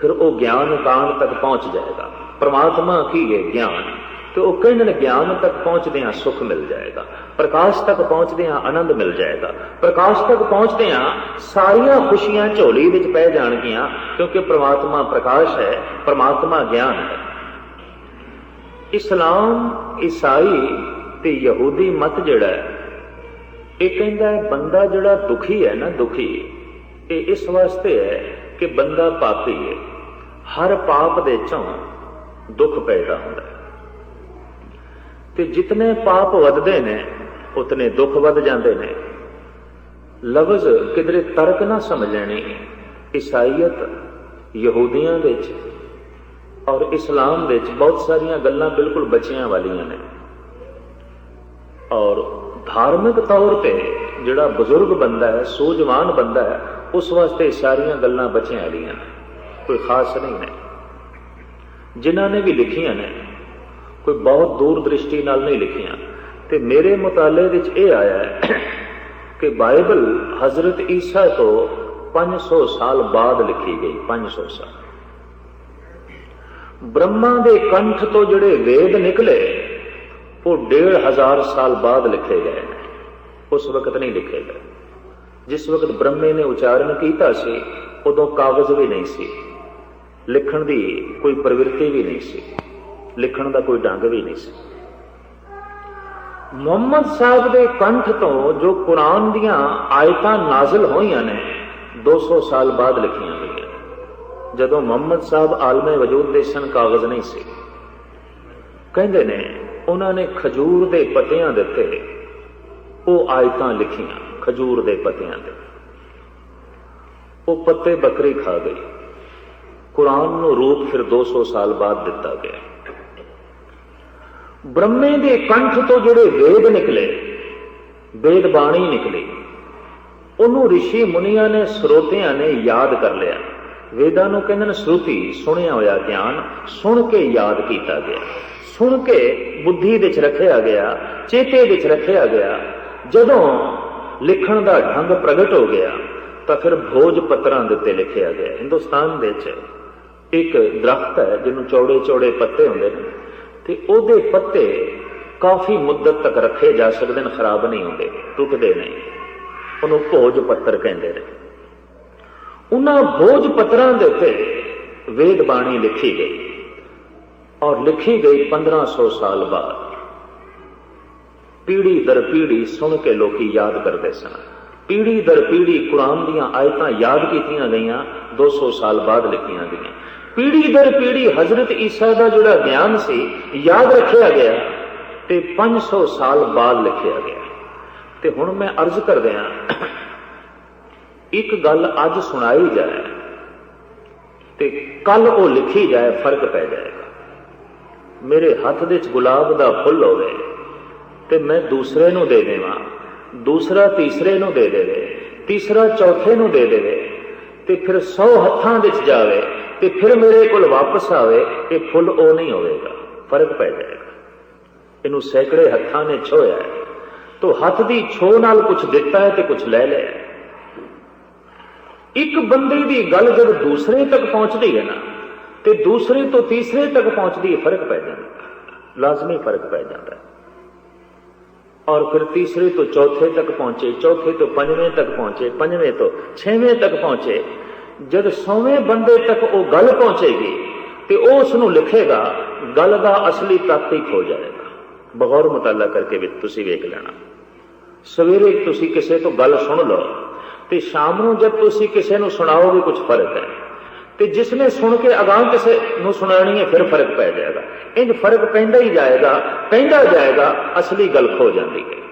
A: ਫਿਰ ਉਹ ਗਿਆਨ ਕਾਂਡ ਤੱਕ ਪਹੁੰਚ ਜਾਏਗਾ। ਪਰਮਾਤਮਾ ਕੀ ਹੈ? ਗਿਆਨ। ਤੇ ਉਹ ਕਹਿੰਦੇ ਨੇ ਗਿਆਨ ਤੱਕ ਪਹੁੰਚਦਿਆਂ ਸੁਖ ਮਿਲ ਜਾਏਗਾ। ਪ੍ਰਕਾਸ਼ ਤੱਕ ਪਹੁੰਚਦਿਆਂ ਆਨੰਦ ਮਿਲ ਜਾਏਗਾ। ਪ੍ਰਕਾਸ਼ ਤੱਕ ਪਹੁੰਚਦਿਆਂ ਸਾਰੀਆਂ ਖੁਸ਼ੀਆਂ ਝੋਲੀ ਵਿੱਚ ਪੈ ਜਾਣਗੀਆਂ, ਕਿਉਂਕਿ ਪ੍ਰਮਾਤਮਾ ਪ੍ਰਕਾਸ਼ ਹੈ, ਪ੍ਰਮਾਤਮਾ ਗਿਆਨ ਹੈ। ਇਸਲਾਮ, ਈਸਾਈ ਤੇ ਯਹੂਦੀ ਮਤ ਜਿਹੜਾ ਹੈ, ਇਹ ਕਹਿੰਦਾ ਹੈ, ਬੰਦਾ ਜਿਹੜਾ ਦੁਖੀ ਹੈ ਨਾ, ਦੁਖੀ, ਇਹ ਇਸ ਵਾਸਤੇ ਹੈ ਕਿ ਬੰਦਾ ਪਾਪੀ ਹੈ। ਹਰ ਪਾਪ ਦੇ ਚੋਂ ਦੁੱਖ ਪੈਦਾ ਹੁੰਦਾ ਹੈ। ਤੇ ਜਿਤਨੇ ਪਾਪ ਵੱਧਦੇ ਨੇ, ਉਤਨੇ ਦੁੱਖ ਵੱਧ ਜਾਂਦੇ ਨੇ। ਲਫ਼ਜ਼ ਕਿਧਰੇ ਤਰਕ ਨਾ ਸਮਝ ਲੈਣੀ। ਈਸਾਈਅਤ ਯਹੂਦੀਆਂ ਵਿੱਚ ਔਰ ਇਸਲਾਮ ਵਿੱਚ ਬਹੁਤ ਸਾਰੀਆਂ ਗੱਲਾਂ ਬਿਲਕੁਲ ਬਚਿਆਂ ਵਾਲੀਆਂ ਨੇ। ਔਰ ਧਾਰਮਿਕ ਤੌਰ ਤੇ ਜਿਹੜਾ ਬਜ਼ੁਰਗ ਬੰਦਾ ਹੈ, ਸੂਝਵਾਨ ਬੰਦਾ ਹੈ, ਉਸ ਵਾਸਤੇ ਸਾਰੀਆਂ ਗੱਲਾਂ ਬਚਿਆਂ ਵਾਲੀਆਂ ਨੇ। ਕੋਈ ਖਾਸ ਨਹੀਂ ਨੇ। ਜਿਨ੍ਹਾਂ ਨੇ ਵੀ ਲਿਖੀਆਂ ਨੇ ਕੋਈ ਬਹੁਤ ਦੂਰ ਦ੍ਰਿਸ਼ਟੀ ਨਾਲ ਨਹੀਂ ਲਿਖੀਆਂ। ਤੇ ਮੇਰੇ ਮੁਤਾਲੇ ਵਿੱਚ ਇਹ ਆਇਆ ਹੈ ਕਿ ਬਾਈਬਲ ਹਜ਼ਰਤ ਈਸਾ ਤੋਂ 500 ਸਾਲ ਬਾਅਦ ਲਿਖੀ ਗਈ 500 ਸਾਲ। ਬ੍ਰਹਮਾ ਦੇ ਕੰਠ ਤੋਂ ਜਿਹੜੇ ਵੇਦ ਨਿਕਲੇ, ਉਹ 1500 ਸਾਲ ਬਾਅਦ ਲਿਖੇ ਗਏ ਨੇ। ਉਸ ਵਕਤ ਨਹੀਂ ਲਿਖੇ ਗਏ। ਜਿਸ ਵਕਤ ਬ੍ਰਹਮੇ ਨੇ ਉਚਾਰਨ ਕੀਤਾ ਸੀ, ਉਦੋਂ ਕਾਗਜ਼ ਵੀ ਨਹੀਂ ਸੀ। ਲਿਖਣ ਦੀ ਕੋਈ ਪ੍ਰਵਿਰਤੀ ਵੀ ਨਹੀਂ ਸੀ। ਲਿਖਣ ਦਾ ਕੋਈ ਢੰਗ ਵੀ ਨਹੀਂ ਸੀ। ਮੁਹੰਮਦ ਸਾਹਿਬ ਦੇ ਕੰਠ ਤੋਂ ਜੋ ਕੁਰਾਨ ਦੀਆਂ ਆਇਤਾਂ ਨਾਜ਼ਿਲ ਹੋਈਆਂ ਨੇ 200 ਸਾਲ ਬਾਅਦ ਲਿਖੀਆਂ ਗਈਆਂ ਜਦੋਂ ਮੁਹੰਮਦ ਸਾਹਿਬ ਆਲਮੇ ਵਜੂਦ ਦੇ ਸਨ, ਕਾਗਜ਼ ਨਹੀਂ ਸੀ। ਕਹਿੰਦੇ ਨੇ, ਉਹਨਾਂ ਨੇ ਖਜੂਰ ਦੇ ਪੱਤਿਆਂ ਦੇ ਉੱਤੇ ਉਹ ਆਇਤਾਂ ਲਿਖੀਆਂ, ਖਜੂਰ ਦੇ ਪੱਤਿਆਂ ਤੇ। ਉਹ ਪੱਤੇ ਬੱਕਰੀ ਖਾ ਗਈ। ਕੁਰਾਨ ਨੂੰ ਰੂਪ ਫਿਰ 200 ਸਾਲ ਬਾਅਦ ਦਿੱਤਾ ਗਿਆ। ਬ੍ਰਹਮੇ ਦੇ ਕੰਠ ਤੋਂ ਜਿਹੜੇ ਵੇਦ ਨਿਕਲੇ, ਵੇਦ ਬਾਣੀ ਨਿਕਲੀ, ਉਹਨੂੰ ઋષਿ ਮੁਨੀਆਂ ਨੇ, ਸਰੋਤਿਆਂ ਨੇ ਯਾਦ ਕਰ ਲਿਆ। ਵੇਦਾਂ ਨੂੰ ਕਹਿੰਦੇ ਨੇ ਸ਼ਰੂਤੀ, ਸੁਣਿਆ ਹੋਇਆ ਗਿਆਨ, ਸੁਣ ਕੇ ਯਾਦ ਕੀਤਾ ਗਿਆ। ਸੁਣ ਕੇ ਬੁੱਧੀ ਵਿੱਚ ਰੱਖਿਆ ਗਿਆ, ਚੇਤੇ ਵਿੱਚ ਰੱਖਿਆ ਗਿਆ। ਜਦੋਂ ਲਿਖਣ ਦਾ ਢੰਗ ਪ੍ਰਗਟ ਹੋ ਗਿਆ, ਤਾਂ ਫਿਰ ਭੋਜ ਪੱਤਰਾਂ ਦੇ ਉੱਤੇ ਲਿਖਿਆ ਗਿਆ। ਹਿੰਦੁਸਤਾਨ ਵਿੱਚ ਇੱਕ ਦਰਖਤ ਹੈ, ਜਿਹਨੂੰ ਚੌੜੇ ਚੌੜੇ ਪੱਤੇ ਹੁੰਦੇ ਨੇ। ਤੇ ਉਹਦੇ ਪੱਤੇ ਕਾਫੀ ਮੁੱਦਤ ਤੱਕ ਰੱਖੇ ਜਾ ਸਕਦੇ ਨੇ, ਖਰਾਬ ਨਹੀਂ ਹੁੰਦੇ, ਟੁੱਟਦੇ ਨਹੀਂ। ਉਹਨੂੰ ਭੋਜ ਪੱਤਰ ਕਹਿੰਦੇ ਨੇ। ਉਹਨਾਂ ਭੋਜ ਪੱਤਰਾਂ ਦੇ ਉੱਤੇ ਵੇਦ ਬਾਣੀ ਲਿਖੀ ਗਈ ਔਰ ਲਿਖੀ ਗਈ 1500 ਸਾਲ ਬਾਅਦ। ਪੀੜੀ ਦਰ ਪੀੜੀ ਸੁਣ ਕੇ ਲੋਕੀ ਯਾਦ ਕਰਦੇ ਸਨ। ਪੀੜੀ ਦਰ ਪੀੜੀ ਕੁਰਾਨ ਦੀਆਂ ਆਇਤਾਂ ਯਾਦ ਕੀਤੀਆਂ ਗਈਆਂ 200 ਸਾਲ ਬਾਅਦ ਲਿਖੀਆਂ ਗਈਆਂ। ਪੀੜੀ ਦਰ ਪੀੜੀ ਹਜ਼ਰਤ ਈਸਾ ਦਾ ਜਿਹੜਾ ਗਿਆਨ ਸੀ, ਯਾਦ ਰੱਖਿਆ ਗਿਆ ਤੇ 500 ਸਾਲ ਬਾਅਦ ਲਿਖਿਆ ਗਿਆ। ਤੇ ਹੁਣ ਮੈਂ ਅਰਜ਼ ਕਰਦਿਆਂ ਇੱਕ ਗੱਲ ਅੱਜ ਸੁਣਾਈ ਜਾਏ ਤੇ ਕੱਲ ਉਹ ਲਿਖੀ ਜਾਏ, ਫ਼ਰਕ ਪੈ ਜਾਏਗਾ ਮੇਰੇ ਹੱਥ ਦੇ ਵਿੱਚ ਗੁਲਾਬ ਦਾ ਫੁੱਲ ਹੋਵੇ ਤੇ ਮੈਂ ਦੂਸਰੇ ਨੂੰ ਦੇ ਦੇਵਾਂ, ਦੂਸਰਾ ਤੀਸਰੇ ਨੂੰ ਦੇ ਦੇਵੇ, ਤੀਸਰਾ ਚੌਥੇ ਨੂੰ ਦੇ ਦੇਵੇ ਤੇ ਫਿਰ 100 ਹੱਥਾਂ ਵਿੱਚ ਜਾਵੇ। ਤੇ ਫਿਰ ਮੇਰੇ ਕੋਲ ਵਾਪਸ ਆਵੇ, ਇਹ ਫੁੱਲ ਉਹ ਨਹੀਂ ਹੋਵੇਗਾ, ਫ਼ਰਕ ਪੈ ਜਾਏਗਾ। ਇਹਨੂੰ ਸੈਂਕੜੇ ਹੱਥਾਂ ਨੇ ਛੋਇਆ ਹੈ। ਤੋ ਹੱਥ ਦੀ ਛੋ ਨਾਲ ਕੁਝ ਦਿੱਤਾ ਹੈ ਤੇ ਕੁਝ ਲੈ ਲਿਆ ਇੱਕ ਬੰਦੇ ਦੀ ਗੱਲ ਜਦ ਦੂਸਰੇ ਤੱਕ ਪਹੁੰਚਦੀ ਹੈ ਨਾ, ਤੇ ਦੂਸਰੇ ਤੋਂ ਤੀਸਰੇ ਤੱਕ ਪਹੁੰਚਦੀ ਹੈ, ਫ਼ਰਕ ਪੈ ਜਾਂਦਾ ਲਾਜ਼ਮੀ ਫ਼ਰਕ ਪੈ ਜਾਂਦਾ ਔਰ ਫਿਰ ਤੀਸਰੇ ਤੋਂ ਚੌਥੇ ਤੱਕ ਪਹੁੰਚੇ, ਚੌਥੇ ਤੋਂ ਪੰਜਵੇਂ ਤੱਕ ਪਹੁੰਚੇ, ਪੰਜਵੇਂ ਤੋਂ ਛੇਵੇਂ ਤੱਕ ਪਹੁੰਚੇ ਜਦ ਸੌਵੇਂ ਬੰਦੇ ਤੱਕ ਉਹ ਗੱਲ ਪਹੁੰਚੇਗੀ ਤੇ ਉਹ ਉਸ ਨੂੰ ਲਿਖੇਗਾ, ਗੱਲ ਦਾ ਅਸਲੀ ਤੱਤ ਹੀ ਖੋ ਜਾਏਗਾ। ਬਗੌਰ ਮੁਤਾਲਾ ਕਰਕੇ ਵੀ ਤੁਸੀਂ ਵੇਖ ਲੈਣਾ। ਸਵੇਰੇ ਤੁਸੀਂ ਕਿਸੇ ਤੋਂ ਗੱਲ ਸੁਣ ਲਓ ਤੇ ਸ਼ਾਮ ਨੂੰ ਜਦ ਤੁਸੀਂ ਕਿਸੇ ਨੂੰ ਸੁਣਾਓਗੇ ਕੁਝ ਫ਼ਰਕ ਹੈ। ਤੇ ਜਿਸ ਨੇ ਸੁਣ ਕੇ ਅਗਾਹ ਕਿਸੇ ਨੂੰ ਸੁਣਾਣੀ ਹੈ, ਫਿਰ ਫ਼ਰਕ ਪੈ ਜਾਏਗਾ। ਇੰਜ ਫ਼ਰਕ ਪੈਂਦਾ ਹੀ ਜਾਏਗਾ, ਪੈਂਦਾ ਜਾਏਗਾ, ਅਸਲੀ ਗੱਲ ਖੋ ਜਾਂਦੀ ਹੈ।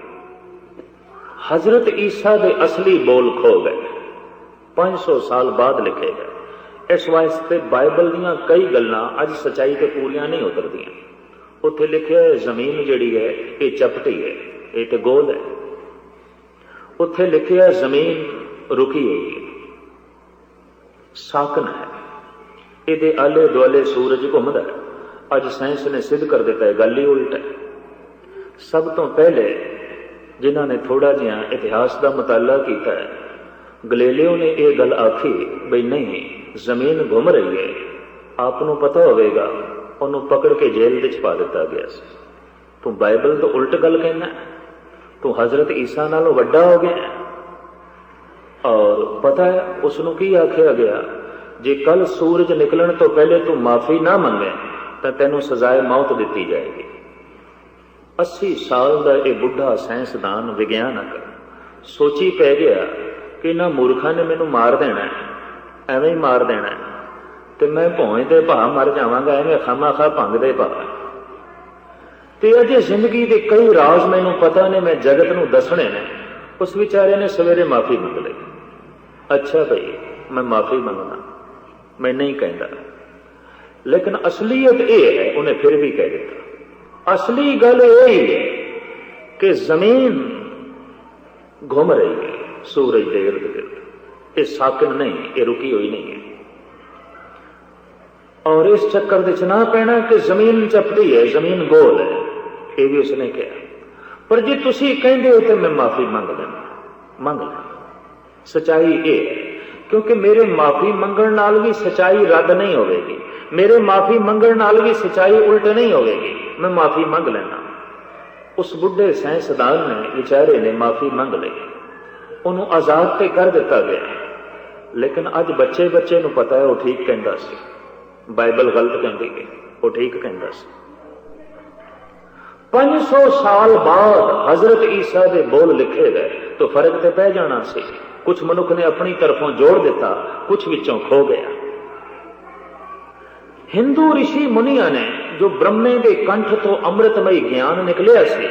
A: ਹਜ਼ਰਤ ਈਸਾ ਦੇ ਅਸਲੀ ਬੋਲ ਖੋ ਗਏ। 500 ਸਾਲ ਬਾਅਦ ਲਿਖੇ ਗਏ। ਇਸ ਵਾਸਤੇ ਬਾਈਬਲ ਦੀਆਂ ਕਈ ਗੱਲਾਂ ਅੱਜ ਸਚਾਈ ਤੇ ਪੂਰੀਆਂ ਨਹੀਂ ਉਤਰਦੀਆਂ। ਉੱਥੇ ਲਿਖਿਆ ਹੈ, ਜ਼ਮੀਨ ਜਿਹੜੀ ਹੈ, ਇਹ ਚਪਟੀ ਹੈ, ਇਹ ਤੇ ਗੋਲ ਹੈ। ਉੱਥੇ ਲਿਖਿਆ ਜ਼ਮੀਨ ਰੁਕੀ ਹੋਈ ਹੈ। ਸਾਕਨ ਹੈ। ਇਹਦੇ ਆਲੇ ਦੁਆਲੇ ਸੂਰਜ ਘੁੰਮਦਾ ਹੈ। ਅੱਜ ਸਾਇੰਸ ਨੇ ਸਿੱਧ ਕਰ ਦਿੱਤਾ ਹੈ, ਗੱਲ ਹੀ ਉਲਟ ਹੈ। ਸਭ ਤੋਂ ਪਹਿਲੇ ਜਿਨ੍ਹਾਂ ਨੇ ਥੋੜਾ ਜਿਹਾ ਇਤਿਹਾਸ ਦਾ ਮਤਾਲਾ ਕੀਤਾ ਹੈ ਗਲੇਲੀਓ ਨੇ ਇਹ ਗੱਲ ਆਖੀ ਬਈ ਨਹੀਂ, ਜ਼ਮੀਨ ਘੁੰਮ ਰਹੀ ਹੈ ਆਪ ਨੂੰ ਪਤਾ ਹੋਵੇਗਾ, ਉਹਨੂੰ ਪਕੜ ਕੇ ਜੇਲ੍ਹ ਵਿੱਚ ਪਾ ਦਿੱਤਾ ਗਿਆ ਸੀ। ਤੂੰ ਬਾਈਬਲ ਤੋਂ ਉਲਟ ਗੱਲ ਕਹਿਣਾ ਤੂੰ ਹਜ਼ਰਤ ਈਸਾ ਨਾਲੋਂ ਵੱਡਾ ਹੋ ਗਿਆ ਔਰ ਪਤਾ ਹੈ ਉਸ ਨੂੰ ਕੀ ਆਖਿਆ ਗਿਆ? ਜੇ ਕੱਲ ਸੂਰਜ ਨਿਕਲਣ ਤੋਂ ਪਹਿਲੇ ਤੂੰ ਮਾਫੀ ਨਾ ਮੰਗੇ, ਤਾਂ ਤੈਨੂੰ ਸਜ਼ਾਏ ਮੌਤ ਦਿੱਤੀ ਜਾਏਗੀ। 80 ਸਾਲ ਦਾ ਇਹ ਬੁੱਢਾ ਸਾਇੰਸਦਾਨ ਵਿਗਿਆਨਕ ਸੋਚੀ ਪੈ ਗਿਆ ਕਿ ਇਹਨਾਂ ਮੂਰਖਾਂ ਨੇ ਮੈਨੂੰ ਮਾਰ ਦੇਣਾ ਐਵੇਂ ਹੀ ਮਾਰ ਦੇਣਾ ਤੇ ਮੈਂ ਭੌਂ ਦੇ ਭਾ ਮਰ ਜਾਵਾਂਗਾ, ਐਵੇਂ ਖਾਮਾ-ਖਾ ਭੰਗ ਦੇ ਭਾ ਤੇ ਅਜੇ ਜ਼ਿੰਦਗੀ ਦੇ ਕਈ ਰਾਜ਼ ਮੈਨੂੰ ਪਤਾ ਨੇ, ਮੈਂ ਜਗਤ ਨੂੰ ਦੱਸਣੇ ਨੇ। ਉਸ ਵਿਚਾਰੇ ਨੇ ਸਵੇਰੇ ਮਾਫੀ ਮੰਗ ਲਈ। ਅੱਛਾ ਭਈ, ਮੈਂ ਮਾਫੀ ਮੰਗਦਾ। ਮੈਂ ਨਹੀਂ ਕਹਿੰਦਾ। ਲੇਕਿਨ ਅਸਲੀਅਤ ਇਹ ਹੈ, ਉਹਨੇ ਫਿਰ ਵੀ ਕਹਿ ਦਿੱਤਾ। ਅਸਲੀ ਗੱਲ ਇਹ ਹੀ ਹੈ ਕਿ ਜ਼ਮੀਨ ਘੁੰਮ ਰਹੀ ਹੈ। ਸੂਰਜ ਦੇ ਇਰਦ ਗਿਰਦ ਇਹ ਸਾਕਨ ਨਹੀਂ ਇਹ ਰੁਕੀ ਹੋਈ ਨਹੀਂ ਹੈ ਔਰ ਇਸ ਚੱਕਰ ਦੇ ਚ ਨਾ ਪੈਣਾ ਕਿ ਜ਼ਮੀਨ ਚਪਟੀ ਹੈ ਜ਼ਮੀਨ ਗੋਲ ਹੈ ਇਹ ਵੀ ਉਸਨੇ ਕਿਹਾ ਪਰ ਜੇ ਤੁਸੀਂ ਕਹਿੰਦੇ ਹੋ ਤੇ ਮੈਂ ਮਾਫੀ ਮੰਗ ਲੈਣਾ ਮੰਗ ਲੈ ਸਚਾਈ ਇਹ ਹੈ ਕਿਉਂਕਿ ਮੇਰੇ ਮਾਫੀ ਮੰਗਣ ਨਾਲ ਵੀ ਸਚਾਈ ਰੱਦ ਨਹੀਂ ਹੋਵੇਗੀ ਮੇਰੇ ਮਾਫੀ ਮੰਗਣ ਨਾਲ ਵੀ ਸਚਾਈ ਉਲਟ ਨਹੀਂ ਹੋਵੇਗੀ ਮੈਂ ਮਾਫੀ ਮੰਗ ਲੈਣਾ ਉਸ ਬੁੱਢੇ ਸਾਇੰਸਦਾਨ ਨੇ ਵਿਚਾਰੇ ਨੇ ਮਾਫੀ ਮੰਗ ਲਈ ਉਹਨੂੰ ਆਜ਼ਾਦ ਤੇ ਕਰ ਦਿੱਤਾ ਗਿਆ ਲੇਕਿਨ ਅੱਜ ਬੱਚੇ ਬੱਚੇ ਨੂੰ ਪਤਾ ਹੈ, ਉਹ ਠੀਕ ਕਹਿੰਦਾ ਸੀ। ਬਾਈਬਲ ਗਲਤ ਕਹਿੰਦੀ ਹੈ, ਉਹ ਠੀਕ ਕਹਿੰਦਾ ਸੀ। 500 ਸਾਲ ਬਾਅਦ ਹਜ਼ਰਤ ਈਸਾ ਦੇ ਬੋਲ ਲਿਖੇ ਗਏ, ਤਾਂ ਫ਼ਰਕ ਤੇ ਪੈ ਜਾਣਾ ਸੀ। ਕੁਝ ਮਨੁੱਖ ਨੇ ਆਪਣੀ ਤਰਫੋਂ ਜੋੜ ਦਿੱਤਾ ਕੁਝ ਵਿੱਚੋਂ ਖੋ ਗਿਆ। ਹਿੰਦੂ ઋષਿ ਮੁਨੀਆਂ ਨੇ ਜੋ ਬ੍ਰਹਮੇ ਦੇ ਕੰਠ ਤੋਂ ਅੰਮ੍ਰਿਤਮਈ ਗਿਆਨ ਨਿਕਲਿਆ ਸੀ